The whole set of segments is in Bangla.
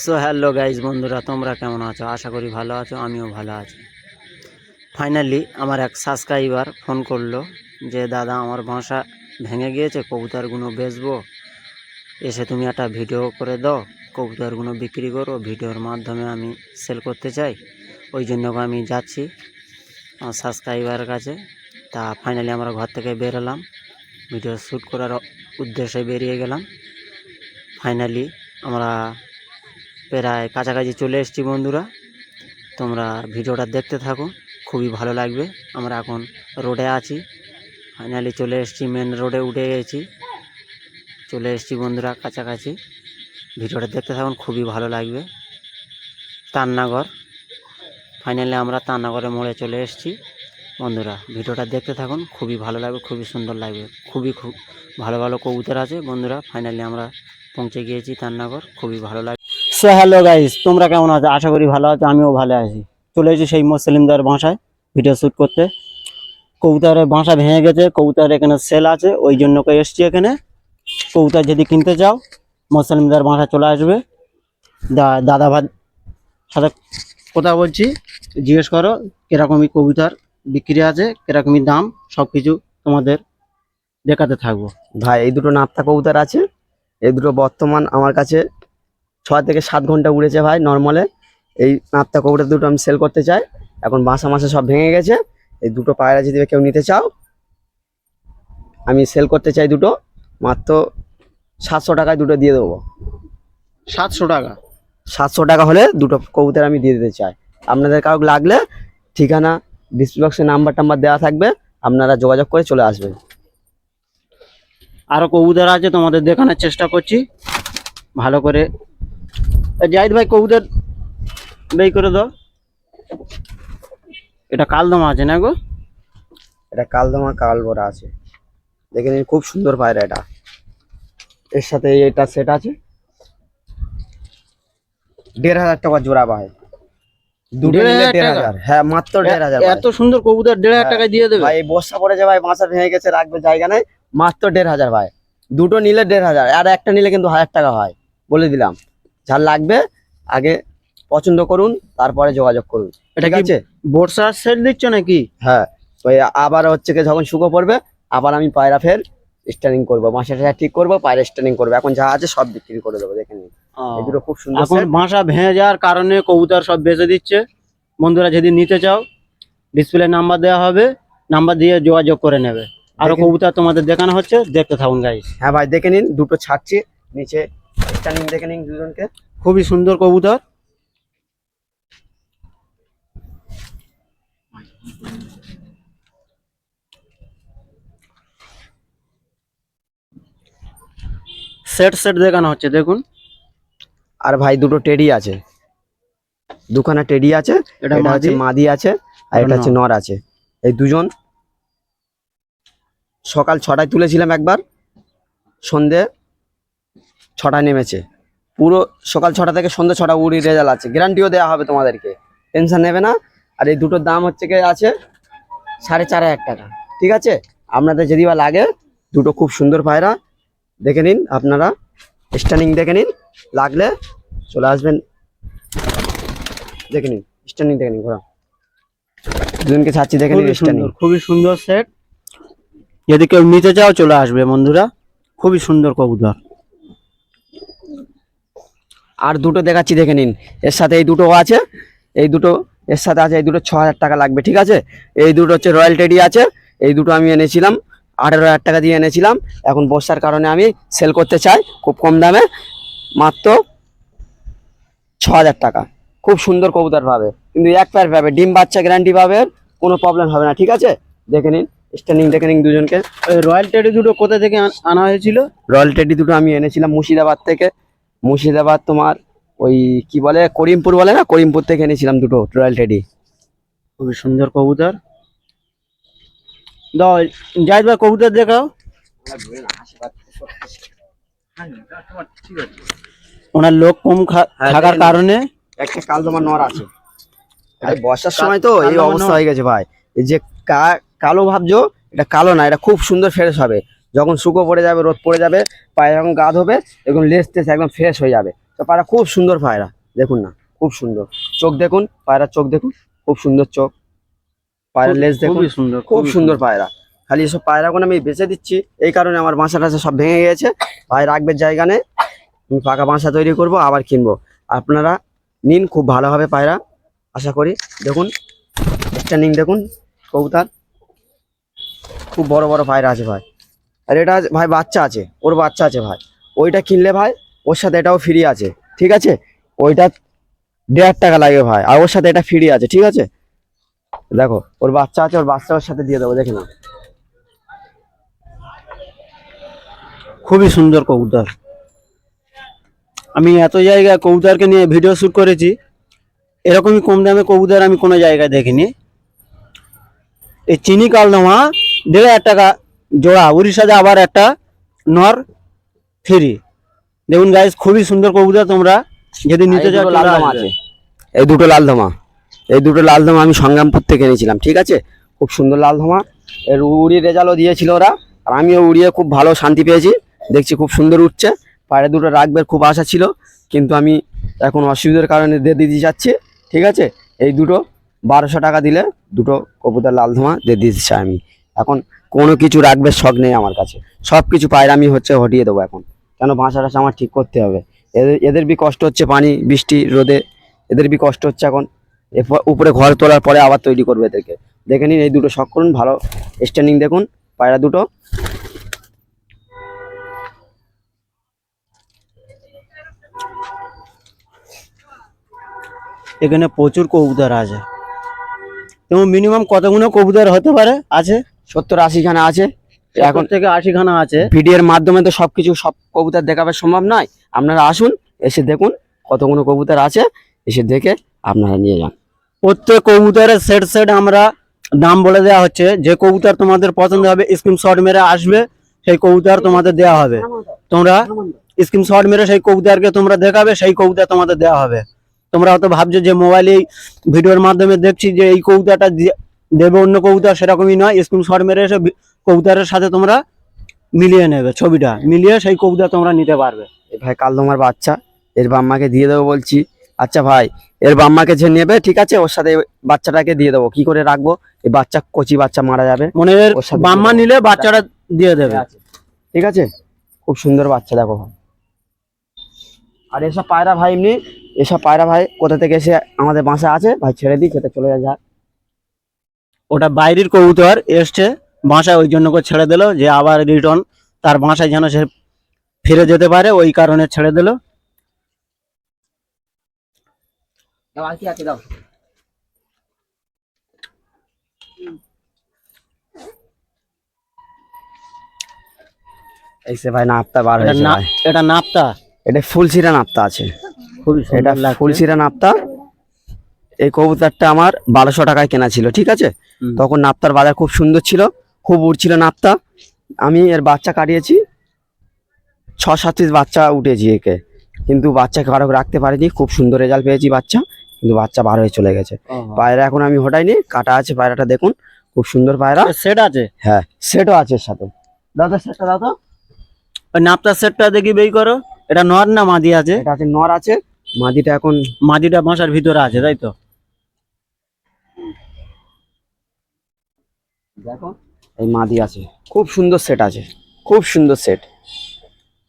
সো হ্যালো গাইজ বন্ধুরা, তোমরা কেমন আছো? আশা করি ভালো আছো, আমিও ভালো আছি। ফাইনালি আমার এক সাবস্ক্রাইবার ফোন করল যে, দাদা, আমার বাসা ভেঙে গিয়েছে, কবুতরগুলো বেচবো। এসে তুমি একটা ভিডিও করে দাও, কবুতরগুলো বিক্রি করো। ভিডিওর মাধ্যমে আমি সেল করতে চাই। ওই জন্য আমি যাচ্ছি আমার সাবস্ক্রাইবারের কাছে। তা ফাইনালি আমরা ঘর থেকে বেরোলাম ভিডিও শ্যুট করার উদ্দেশ্যে বেরিয়ে গেলাম। ফাইনালি আমরা প্রায় কাছাকাছি চলে এসেছি বন্ধুরা। তোমরা ভিডিওটা দেখতে থাকো, খুবই ভালো লাগবে। আমরা এখন রোডে আছি। ফাইনালি চলে এসেছি মেন রোডে উঠে গেছি। চলে এসেছি বন্ধুরা কাছাকাছি। ভিডিওটা দেখতে থাকুন, খুবই ভালো লাগবে। তান্নাগর ফাইনালি আমরা তান্নাগরের মোড়ে চলে এসেছি। বন্ধুরা, ভিডিওটা দেখতে থাকুন, খুবই ভালো লাগবে, খুবই সুন্দর লাগবে। খুবই খুব ভালো ভালো কবুতর আছে বন্ধুরা। ফাইনালি আমরা পৌঁছে গিয়েছি তান্নাগর খুবই ভালো লাগে সো হ্যালো গাইস, তোমরা কেমন আছো? আশা করি ভালো আছো, আমিও ভালো আছি। চলে এসেছি সেই মুসলিমদার বাসায় ভিডিও শ্যুট করতে। কবুতরের বাসা ভেঙে গেছে, কবুতর এখানে সেল আছে, ওই জন্য এসছি এখানে। কবুতর যদি কিনতে চাও মুসলিমদার বাসা চলে আসবে। দাদা ভাই সাথে কথা বলছি, জিজ্ঞেস করো, কীরকমই কবুতর বিক্রি আছে, কীরকমই দাম সব কিছু তোমাদের দেখাতে থাকব। ভাই, এই দুটো নাপ্তা কবুতর আছে, এই দুটো বর্তমান আমার কাছে ছয় থেকে সাত ঘণ্টা উড়েছে ভাই নর্মালে এই নাপ্তা কবুতর দুটো আমি সেল করতে চাই। এখন বাসা মাসা সব ভেঙে গেছে। এই দুটো পায়রা যদি কেউ নিতে চাও আমি সেল করতে চাই দুটো। মাত্র সাতশো টাকায় দুটো দিয়ে দেবো। সাতশো টাকা? সাতশো টাকা হলে দুটো কবুতর আমি দিয়ে দিতে চাই। আপনাদের কারও লাগলে ঠিকানা ডিসপ্লে বক্সে নাম্বার টাম্বার দেওয়া থাকবে। আপনারা যোগাযোগ করে চলে আসবেন। আরও কবুতর আছে তোমাদের দেখানোর চেষ্টা করছি। ভালো করে জাহিদ ভাই কবুতর বেই করে দাও। এটা কালদমা আছে না গো? এটা কালদমা কাল কালবোরা আছে। দেখে নিন খুব সুন্দর পায়রা এটা। এর সাথে এটা সেট আছে। দেড় হাজার টাকা জোড়া ভাই। দুটো নিলে দেড় হাজার। হ্যাঁ মাত্র দেড় হাজার। এত সুন্দর কবুতর দেড় হাজার হ্যাঁ। টাকায় দিয়ে দেবে? ভাই বর্ষা পড়েছে ভাই বাসা ভেঙে গেছে রাখবে জায়গা নাই। মাত্র দেড় হাজার ভাই। দুটো নিলে দেড় হাজার। আর একটা নিলে কিন্তু হাজার টাকা হয়। বলে দিলাম। যার লাগবে আগে পছন্দ করুন তারপরে যোগাযোগ করুন। এটা ঠিক কি আছে? বর্ষার সেট দিচ্ছ নাকি? হ্যাঁ ওই আবার হচ্ছে কি যখন শুকো পড়বে আবার আমি পায়রা ফের স্ট্যান্ডিং করব মাসে টাকা ঠিক করব পায়রা স্ট্যান্ডিং করব। এখন যা আছে সব বিক্রি করে দেবো দেখে নিন। এই দুটো খুব সুন্দর এখন। বাসা ভেঙে যাওয়ার কারণে কবুতর সব বেচে দিচ্ছে। বন্ধুরা যদি নিতে চাও ডিসপ্লে নাম্বার দেওয়া হবে নাম্বার দিয়ে যোগাযোগ করে নেবে। আরও কবুতর তোমাদের দেখানো হচ্ছে দেখতে থাকুন গাইস হ্যাঁ ভাই দেখে নিন দুটো ছাড়ছি নিচে স্ট্যান্ডিং দেখে নিন দুজনকে। খুবই সুন্দর কবুতর। সেট সেট দেখানো হচ্ছে দেখুন। আর ভাই দুটো টেডি আছে। দুখানা টেডি আছে এটা হচ্ছে মাদি। মাদি আছে আর এটা হচ্ছে নর আছে। এই দুজন। সকাল ছটায় তুলেছিলাম একবার। সন্ধে। ছটায় নেমেছে। পুরো সকাল ছটা থেকে সন্ধ্যা ছটা উড়ি রেজাল্ট আছে। গ্যারান্টিও দেওয়া হবে তোমাদেরকে। টেনশন নেবে না। আর এই দুটোর দাম হচ্ছে কি আছে? সাড়ে চার হাজার টাকা। ঠিক আছে? আপনাদের যদি বা লাগে দুটো খুব সুন্দর পায়রা। দেখে নিন আপনারা। স্ট্যান্ডিং দেখে নিন। লাগলে চলে আসবেন। দেখে নিন। স্ট্যান্ডিং দেখে নিন ঘোরা। দুজনকে ছাড়ছি দেখে নিন স্ট্যান্ডিং খুবই সুন্দর সেট যদি কেউ নিতে চাও চলে আসবে বন্ধুরা। খুবই সুন্দর কবুতর। আর দুটো দেখাচ্ছি দেখে নিন। এর সাথে এই দুটো আছে এই দুটো এর সাথে আছে এই দুটো ছ হাজার টাকা লাগবে ঠিক আছে? এই দুটো হচ্ছে রয়্যাল টেডি আছে এই দুটো আমি এনেছিলাম আঠেরো হাজার টাকা দিয়ে এনেছিলাম। এখন বর্ষার কারণে আমি সেল করতে চাই খুব কম দামে মাত্র ছ হাজার টাকা। খুব সুন্দর কবুতর পাবে কিন্তু এক প্যার পাবে ডিম বাচ্চা গ্যারান্টি পাবে কোনো প্রবলেম হবে না ঠিক আছে? দেখে নিন স্ট্যান্ডিং দেখে নিন দুজনকে। রয়্যাল টেডি দুটো কোথা থেকে আনা হয়েছিল? রয়্যাল টেডি দুটো আমি এনেছিলাম মুর্শিদাবাদ থেকে। মুর্শিদাবাদ তোমার ওই কি বলে করিমপুর বলে না? করিমপুর থেকে এনেছিলাম দুটো রয়্যাল টেডি খুবই সুন্দর কবুতর। দাও জাহিদ ভাই কবুতর দেখাও। ওনার লোক কম হ্যাঁ, থাকার কারণে। একটা কাল তোমার নর আছে। বর্ষার সময় তো এই অবস্থা হয়ে গেছে ভাই। এই যে কালো ভাবছ এটা কালো না এটা খুব সুন্দর ফ্রেশ হবে। যখন শুকো পড়ে যাবে রোদ পড়ে যাবে পায়ে যখন গা ধোবে এরকম লেস টেস একদম ফ্রেশ হয়ে যাবে। তো পায়রা খুব সুন্দর পায়রা দেখুন না খুব সুন্দর। চোখ দেখুন পায়রার চোখ দেখুন খুব সুন্দর চোখ। পায়রার লেজ দেখুন খুবই সুন্দর খুব সুন্দর পায়রা। খালি এসব পায়রাগুলো আমি বেঁচে দিচ্ছি এই কারণে আমার বাসা টাসা সব ভেঙে গেছে ভাই রাখবে জায়গা নেই আমি পাকা বাসা তৈরি করব আবার কিনবো। আপনারা নিন খুব ভালো হবে পায়রা আশা করি। দেখুন স্ট্যান্ডিং দেখুন কবুতার। খুব বড় বড় পায়রা আছে ভাই। আর এটা ভাই বাচ্চা আছে, ওর বাচ্চা আছে ভাই। ওইটা কিনলে ভাই, ওর সাথে এটাও ফ্রি আছে, ঠিক আছে? ওইটা দেড় টাকা লাগে ভাই, আর ওর সাথে এটা ফ্রি আছে, ঠিক আছে? দেখো, ওর বাচ্চা আছে, ওর বাচ্চা ওর সাথে দিয়ে দেবো, দেখে না খুবই সুন্দর কবুতর। আমি এত জায়গায় কবুতরকে নিয়ে ভিডিও শুট করেছি, এরকমই কম দামে কবুতর আমি কোনো জায়গায় দেখিনি। এই চিনি কালদমা, দেড় হাজার টাকা জোড়া সাথে আবার একটা নর ফ্রি দেখুন গাইস খুবই সুন্দর কবুতর তোমরা। যদি নিতে চাও লাল আসবে। আছে। এই দুটো লাল ধমা। এই দুটো লাল ধমা আমি সংগ্রামপুর থেকে এনেছিলাম ঠিক আছে? খুব সুন্দর লাল ধমা। এর উড়িয়ে রেজাল্টও দিয়েছিল ওরা। আর আমিও উড়িয়ে খুব ভালো শান্তি পেয়েছি। দেখছি খুব সুন্দর উঠছে পায়ে দুটো রাখবে খুব আশা ছিল। কিন্তু আমি এখন অসুবিধার কারণে দিয়ে দিতে যাচ্ছি ঠিক আছে? এই দুটো বারোশো টাকা দিলে দুটো কবুতর লাল ধোঁয়া দিয়ে দিতে চাই আমি। এখন কোনো কিছু রাখবে, শখ নেই আমার কাছে। সব কিছু পায়ের আমি হচ্ছে হটিয়ে দেবো এখন। কেন বাসা টাসা আমার ঠিক করতে হবে? এদের এদের বি কষ্ট হচ্ছে পানি, বৃষ্টি, রোদে। এদের বি কষ্ট হচ্ছে এখন। উপরে ঘর তোলার পরে আবার তৈরি করবে এদেরকে। দেখে নিন এই দুটো শখ করুন, ভালো স্ট্যান্ডিং দেখুন, পায়রা দুটো। এখানে প্রচুর কবুতর আছে। এবং মিনিমাম কতগুলো কবুতর হতে পারে? আছে? সত্তর আশি খানা আছে এখন থেকে আশি খানা আছে। ভিডিওর মাধ্যমে তো সবকিছু সব কবুতর দেখাবে সম্ভব নয়। আপনারা আসুন এসে দেখুন কতগুলো কবুতর আছে। এসে দেখে আপনারা নিয়ে যান। প্রত্যেক কবুতরের সেট সেট আমরা দাম বলে দেওয়া হচ্ছে। যে কবুতর তোমাদের পছন্দ হবে স্ক্রিন শট মেরে আসবে সেই কবুতর তোমাদের দেওয়া হবে। তোমরা স্ক্রিন শট মেরে সেই কবুতরকে তোমরা দেখাবে সেই কবুতর তোমাদের দেওয়া হবে। তোমরা হয়তো ভাবছ যে মোবাইলে ভিডিওর মাধ্যমে দেখছি যে এই কবুতরটা দেবে অন্য কবুতর সেরকমই নয় স্কুল শট মেরে এসে কবুতরের সাথে তোমরা মিলিয়ে নেবে ছবিটা মিলিয়ে সেই কবুতর তোমরা নিতে পারবে। ভাই কাল তোমার বাচ্চা এর বাম্মাকে দিয়ে দেবো বলছি। আচ্ছা ভাই এর বাম্মাকে যে নেবে ঠিক আছে ওর সাথে বাচ্চাটাকে দিয়ে দেবো। কি করে রাখব? এই বাচ্চা কচি বাচ্চা মারা যাবে। মনে বাম্মা নিলে বাচ্চাটা দিয়ে দেবে। ঠিক আছে। খুব সুন্দর বাচ্চা দেখো ভাই। আর এসব পায়রা ভাই এমনি এসব পায়রা ভাই কোথা থেকে এসে আমাদের বাসা আছে? ভাই ছেড়ে দিই খেতে চলে যা ওটা বাইরের কবুতর এসছে বাসায় ওই জন্য করে ছেড়ে দিল যে আবার রিটার্ন তার বাসায় যেন সে ফিরে যেতে পারে ওই কারণে ছেড়ে দিল। আর কি আছে দাও। এইসে ভাই নাপ্তা বার এটা হয়েছে না এটা নাপতা? এটা ফুলসিরা নাপ্তা আছে। এটা ফুলসিরা নাপ্তা। এই কবুতরটা আমার বারোশো টাকায় কেনা ছিল ঠিক আছে? তখন নাপ্তার বাজার খুব সুন্দর ছিল খুব উঠছিল নাপ্তা। আমি এর বাচ্চা কাটিয়েছি ছ সাত পিস বাচ্চা উঠেছি একে। কিন্তু বাচ্চা কারও রাখতে পারিনি খুব সুন্দর রেজাল্ট পেয়েছি বাচ্চা কিন্তু বাচ্চা বার হয়ে চলে গেছে। পায়রা এখন আমি হটাইনি কাটা আছে পায়রাটা দেখুন খুব সুন্দর পায়রা। সেট আছে? হ্যাঁ সেটও আছে এর সাথে। দাদা সেটটা দাদা ওই নাপতার সেটটা দেখি বেই করো এটা নর না মাদি আছে? এটা আছে নর আছে মাদিটা এখন মাদিটা বাসার ভিতরে আছে তাই তো? দেখো এই মাদি আছে। খুব সুন্দর সেট আছে। খুব সুন্দর সেট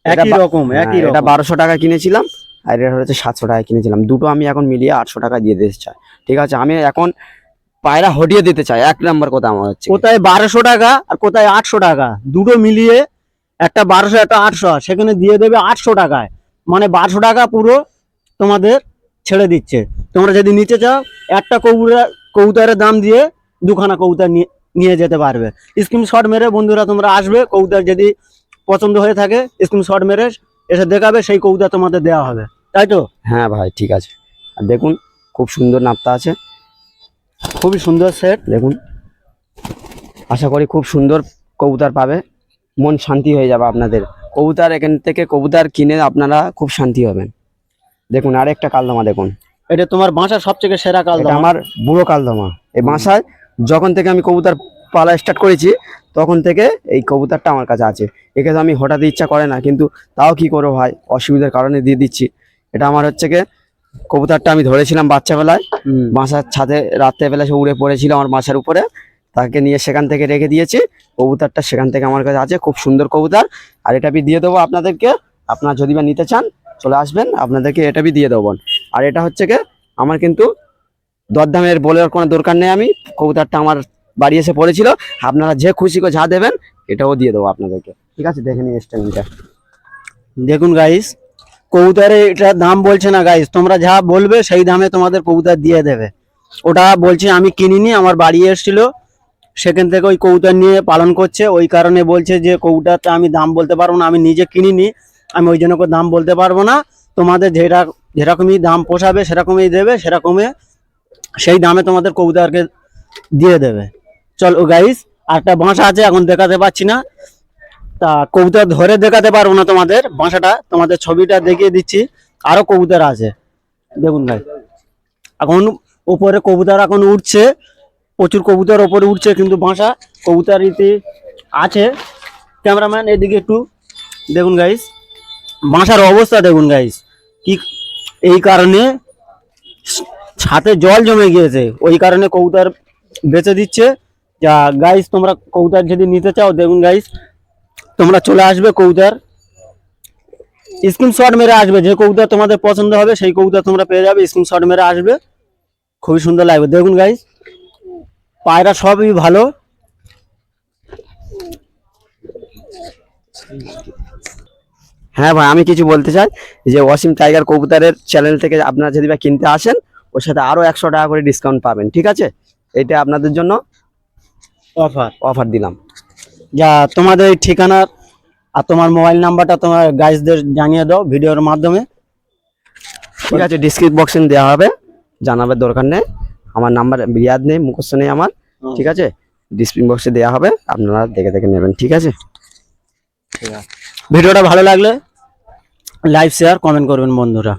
একই রকম একই এটা বারোশো টাকা কিনেছিলাম আর এটা হচ্ছে সাতশো টাকা কিনেছিলাম। দুটো আমি এখন মিলিয়ে আটশো টাকা দিয়ে দিতে চাই। ঠিক আছে আমি এখন পায়রা হটিয়ে দিতে চাই। এক নাম্বার কথা আমার হচ্ছে কোথায় বারোশো টাকা আর কোথায় আটশো টাকা? দুটো মিলিয়ে একটা বারোশো একটা আটশো সেখানে দিয়ে দেবে আটশো টাকায়। মানে বারোশো টাকা পুরো তোমাদের ছেড়ে দিচ্ছে। তোমরা যদি নিতে চাও একটা কবুতর কবুতরের দাম দিয়ে দুখানা কবুতর নিয়ে নিয়ে যেতে পারবে। স্ক্রিনশট মেরে বন্ধুরা তোমরা আসবে কবুতর যদি পছন্দ হয়ে থাকে স্ক্রিনশট মেরে এসে দেখাবে সেই কবুতর তোমাদের দেওয়া হবে। তাই তো? হ্যাঁ ভাই ঠিক আছে। আর দেখুন খুব সুন্দর নাপতা আছে। খুবই সুন্দর সেট দেখুন আশা করি খুব সুন্দর কবুতর পাবে। মন শান্তি হয়ে যাবে আপনাদের। কবুতর এখান থেকে কবুতর কিনে আপনারা খুব শান্তি হবেন। দেখুন আরেকটা কালদমা দেখুন। এটা তোমার বাসার সবথেকে সেরা কাল এটা আমার বুড়ো কালদমা। এই বাসায় যখন থেকে আমি কবুতর পালা স্টার্ট করেছি তখন থেকে এই কবুতরটা আমার কাছে আছে। একে তো আমি হঠাৎ ইচ্ছা করে না কিন্তু তাও কি করব ভাই? অসুবিধার কারণে দিয়ে দিচ্ছি। এটা আমার হচ্ছে কি কবুতরটা আমি ধরেছিলাম বাচ্চাবেলায় বাসার ছাদে রাত্রেবেলা সে উড়ে পড়েছিল আমার বাসার উপরে। তাকে নিয়ে সেখান থেকে রেখে দিয়েছি। কবুতরটা সেখান থেকে আমার কাছে আছে খুব সুন্দর কবুতর। আর এটা আমি দিয়ে দেবো আপনাদেরকে। আপনারা যদি বা নিতে চান চলে আসবেন আপনাদেরকে এটা বি দিয়ে দেবো আর এটা হচ্ছে কি আমার কিন্তু দরদামের বলার কোনো দরকার নেই আমি। কবুতরটা আমার বাড়ি এসে পড়েছিল। আপনারা যে খুশি করে যা দেবেন, এটাও দিয়ে দেবো আপনাদেরকে। ঠিক আছে, দেখে নিন স্ট্যান্ডটা। দেখুন গাইস কবুতরে এটা দাম বলছে না গাইস তোমরা যা বলবে সেই দামে তোমাদের কবুতর দিয়ে দেবে। ওটা বলছে আমি কিনিনি, আমার বাড়ি এসেছিল। সেখান থেকে ওই কবুতর নিয়ে পালন করছে। ওই কারণে বলছে যে কবুতরটা আমি দাম বলতে পারব না, আমি নিজে কিনিনি। আমি ওই জন্য দাম বলতে পারব না। তোমাদের যেটা যেরকমই দাম পোষাবে, সেরকমই দেবে, সেরকমই সেই দামে তোমাদের কবুতরকে দিয়ে দেবে। চলো গাইস একটা বাসা আছে, এখন দেখাতে পাচ্ছি না। তা কবুতর ধরে দেখাতে পারব না তোমাদের বাসাটা তোমাদের ছবিটা দেখিয়ে দিচ্ছি, আরও কবুতর আছে। দেখুন ভাই, এখন উপরে কবুতর এখন উঠছে, প্রচুর কবুতর ওপরে উঠছে, কিন্তু বাসা কবুতর ইতি আছে। ক্যামেরাম্যান এদিকে একটু, দেখুন গাইস বাসার অবস্থা দেখুন গাইস কি এই কারণে ছাতে জল জমে গিয়েছে। ওই কারণে কবুতর বেচে দিচ্ছে। যা গাইস তোমরা কবুতর যদি নিতে চাও, দেখুন গাইস তোমরা চলে আসবে কবুতর। স্ক্রিনশট মেরে আসবে। যে কবুতর তোমাদের পছন্দ হবে, সেই কবুতর তোমরা পেয়ে যাবে। স্ক্রিনশট মেরে আসবে। খুবই সুন্দর লাগবে। দেখুন গাইস পায়রা সবই ভালো। হ্যাঁ ভাই, আমি কিছু বলতে চাই যে ওয়াসিম টাইগার কবুতরের চ্যানেল থেকে আপনারা যদি বা কিনতে আসেন ওর সাথে আরও একশো টাকা করে ডিসকাউন্ট পাবেন ঠিক আছে? এটা আপনাদের জন্য অফার অফার দিলাম। যা তোমাদের এই ঠিকানার আর তোমার মোবাইল নাম্বারটা তোমার গাইসদের জানিয়ে দাও ভিডিওর মাধ্যমে। ঠিক আছে ডিসক্রিপ বক্সে দেওয়া হবে জানাবার দরকার নেই। আমার নাম্বার বিয়াদ নেই মুখস্থ নেই আমার ঠিক আছে? ডিসক্রিপ বক্সে দেওয়া হবে আপনারা দেখে দেখে নেবেন ঠিক আছে? ভিডিওটা ভালো লাগলে লাইক শেয়ার কমেন্ট করবেন বন্ধুরা।